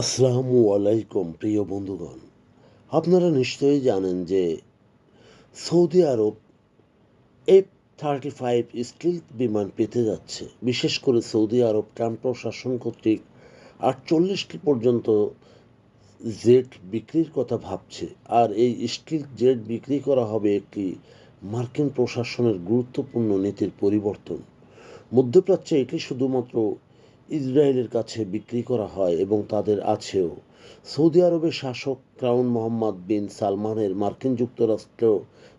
আসসালামু আলাইকুম, প্রিয় বন্ধুগণ। আপনারা নিশ্চয়ই জানেন যে Saudi Arab F thirty five stealth বিমান পেতে যাচ্ছে। বিশেষ করে সৌদি আরব ট্রাম্প প্রশাসন কর্তৃক আটচল্লিশটি পর্যন্ত জেট বিক্রির কথা ভাবছে। আর এই স্টিল জেট বিক্রি করা হবে একটি মার্কিন প্রশাসনের গুরুত্বপূর্ণ নীতির পরিবর্তন। মধ্যপ্রাচ্যে এটি শুধুমাত্র ইসরায়েলের কাছে বিক্রি করা হয় এবং তাদের আছেও। সৌদি আরবের শাসক ক্রাউন মোহাম্মদ বিন সালমানের মার্কিন যুক্তরাষ্ট্র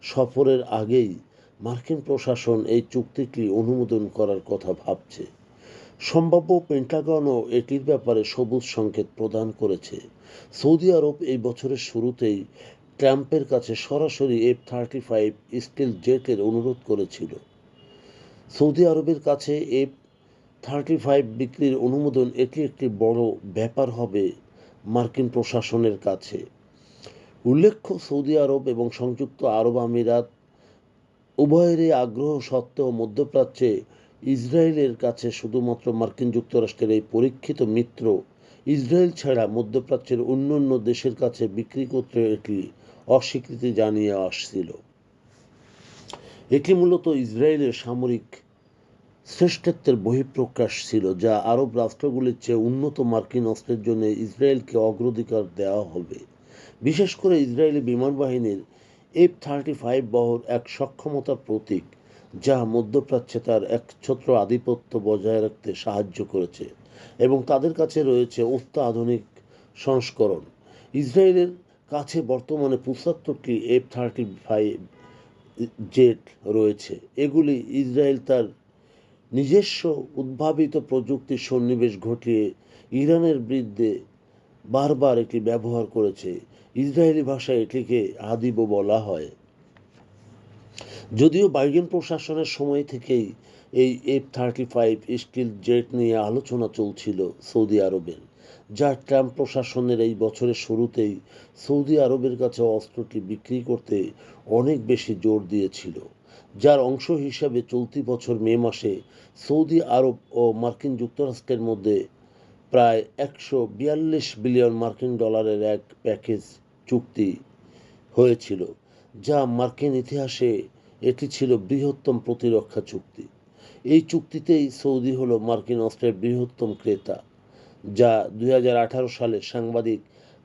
সফরের আগেই মার্কিন প্রশাসন এই চুক্তিটি অনুমোদন করার কথা ভাবছে। সম্ভাব্য পেন্টাগনও এটির ব্যাপারে সবুজ সংকেত প্রদান করেছে। সৌদি আরব এই বছরের শুরুতেই ট্রাম্পের কাছে সরাসরি এফ থার্টি ফাইভ স্টিল জেটের অনুরোধ করেছিল। সৌদি আরবের কাছে এফ থার্টি ফাইভ বিক্রির অনুমোদন এটি একটি বড় ব্যাপার হবে মার্কিন প্রশাসনের কাছে। উল্লেখ্য, সৌদি আরব এবং সংযুক্ত আরব আমিরাত উভয়েরই আগ্রহ সত্ত্বেও মধ্যপ্রাচ্যে ইসরায়েলের কাছে শুধুমাত্র মার্কিন যুক্তরাষ্ট্রের এই পরীক্ষিত মিত্র। ইসরায়েল ছাড়া মধ্যপ্রাচ্যের অন্য অন্য দেশের কাছে বিক্রি করতে এটি অস্বীকৃতি জানিয়ে আসছিল। এটি মূলত ইসরায়েলের সামরিক শ্রেষ্ঠত্বের বহিঃপ্রকাশ ছিল, যা আরব রাষ্ট্রগুলির চেয়ে উন্নত মার্কিন অস্ত্রের জন্য ইসরায়েলকে অগ্রাধিকার দেওয়া হবে। বিশেষ করে ইসরায়েলি বিমান বাহিনীর এফ থার্টি ফাইভ বহর এক সক্ষমতার প্রতীক, যা মধ্যপ্রাচ্যে তার একছত্র আধিপত্য বজায় রাখতে সাহায্য করেছে এবং তাদের কাছে রয়েছে অত্যাধুনিক সংস্করণ। ইসরায়েলের কাছে বর্তমানে পঁচাত্তরটি এফ থার্টি ফাইভ জেট রয়েছে। এগুলি ইসরায়েল তার নিজস্ব উদ্ভাবিত প্রযুক্তির সন্নিবেশ ঘটিয়ে ইরানের বিরুদ্ধে বারবার এটি ব্যবহার করেছে। ইসরায়েলি ভাষায় এটিকে আদিব বলা হয়। যদিও বাইডেন প্রশাসনের সময় থেকেই এই F thirty five stealth jet নিয়ে আলোচনা চলছিল সৌদি আরবের, যা ট্রাম্প প্রশাসনের এই বছরের শুরুতেই সৌদি আরবের কাছে অস্ত্রটি বিক্রি করতে অনেক বেশি জোর দিয়েছিল। যার অংশ হিসাবে চলতি বছর মে মাসে সৌদি আরব ও মার্কিন যুক্তরাষ্ট্রের মধ্যে প্রায় একশো বিয়াল্লিশ বিলিয়ন মার্কিন ডলারের এক প্যাকেজ চুক্তি হয়েছিল, যা মার্কিন ইতিহাসে এটি ছিল বৃহত্তম প্রতিরক্ষা চুক্তি। এই চুক্তিতেই সৌদি হল মার্কিন অস্ত্রের বৃহত্তম ক্রেতা, যা দু হাজার আঠারো সালে সাংবাদিক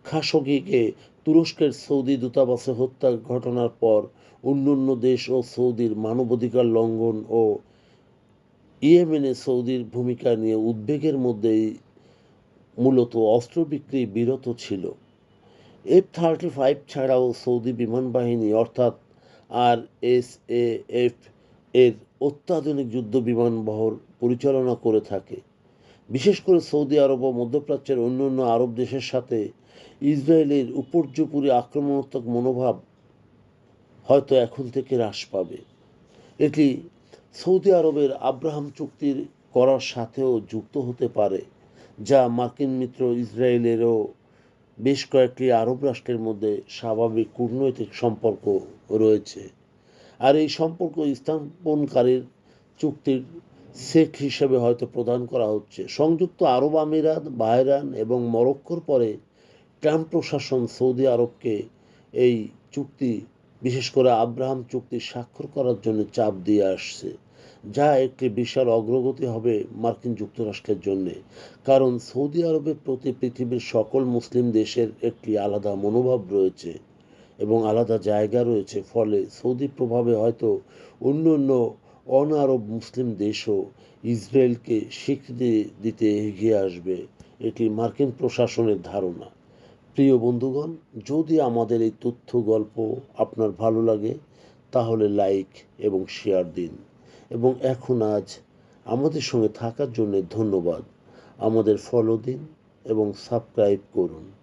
খাশোগিকে তুরস্কের সৌদি দূতাবাসে হত্যার ঘটনার পর অন্যান্য দেশ ও সৌদির মানবাধিকার লঙ্ঘন ও ইয়েমেনে সৌদির ভূমিকা নিয়ে উদ্বেগের মধ্যেই মূলত অস্ত্র বিক্রি বিরত ছিল। এফ থার্টি ফাইভ ছাড়াও সৌদি বিমান বাহিনী অর্থাৎ আর এস এ এফ এর অত্যাধুনিক যুদ্ধ বিমান বহর পরিচালনা করে থাকে। বিশেষ করে সৌদি আরব ও মধ্যপ্রাচ্যের অন্যান্য আরব দেশের সাথে ইসরায়েলের উপর্যুপুরি আক্রমণাত্মক মনোভাব হয়তো এখন থেকে হ্রাস পাবে। এটি সৌদি আরবের আব্রাহাম চুক্তির করার সাথেও যুক্ত হতে পারে, যা মার্কিন মিত্র ইসরায়েলেরও বেশ কয়েকটি আরব রাষ্ট্রের মধ্যে স্বাভাবিক কূটনৈতিক সম্পর্ক রয়েছে। আর এই সম্পর্ক স্থাপনকারীর চুক্তির সেট হিসেবে হয়তো প্রদান করা হচ্ছে। সংযুক্ত আরব আমিরাত বাহরান এবং মরক্কোর পরে ট্রাম্প প্রশাসন সৌদি আরবকে এই চুক্তি, বিশেষ করে আব্রাহাম চুক্তি স্বাক্ষর করার জন্য চাপ দিয়ে আসছে, যা একটি বিশাল অগ্রগতি হবে মার্কিন যুক্তরাষ্ট্রের জন্য। কারণ সৌদি আরবের প্রতি পৃথিবীর সকল মুসলিম দেশের একটি আলাদা মনোভাব রয়েছে এবং আলাদা জায়গা রয়েছে, ফলে সৌদি প্রভাবে হয়তো অন্য অন্য অন আরব মুসলিম দেশও ইসরায়েলকে স্বীকৃতি দিতে এগিয়ে আসবে, এটি মার্কিন প্রশাসনের ধারণা। প্রিয় বন্ধুগণ, যদি আমাদের এই তথ্য গল্প আপনার ভালো লাগে, তাহলে লাইক এবং শেয়ার দিন। এবং এখন আজ আমাদের সঙ্গে থাকার জন্য ধন্যবাদ। আমাদের ফলো দিন এবং সাবস্ক্রাইব করুন।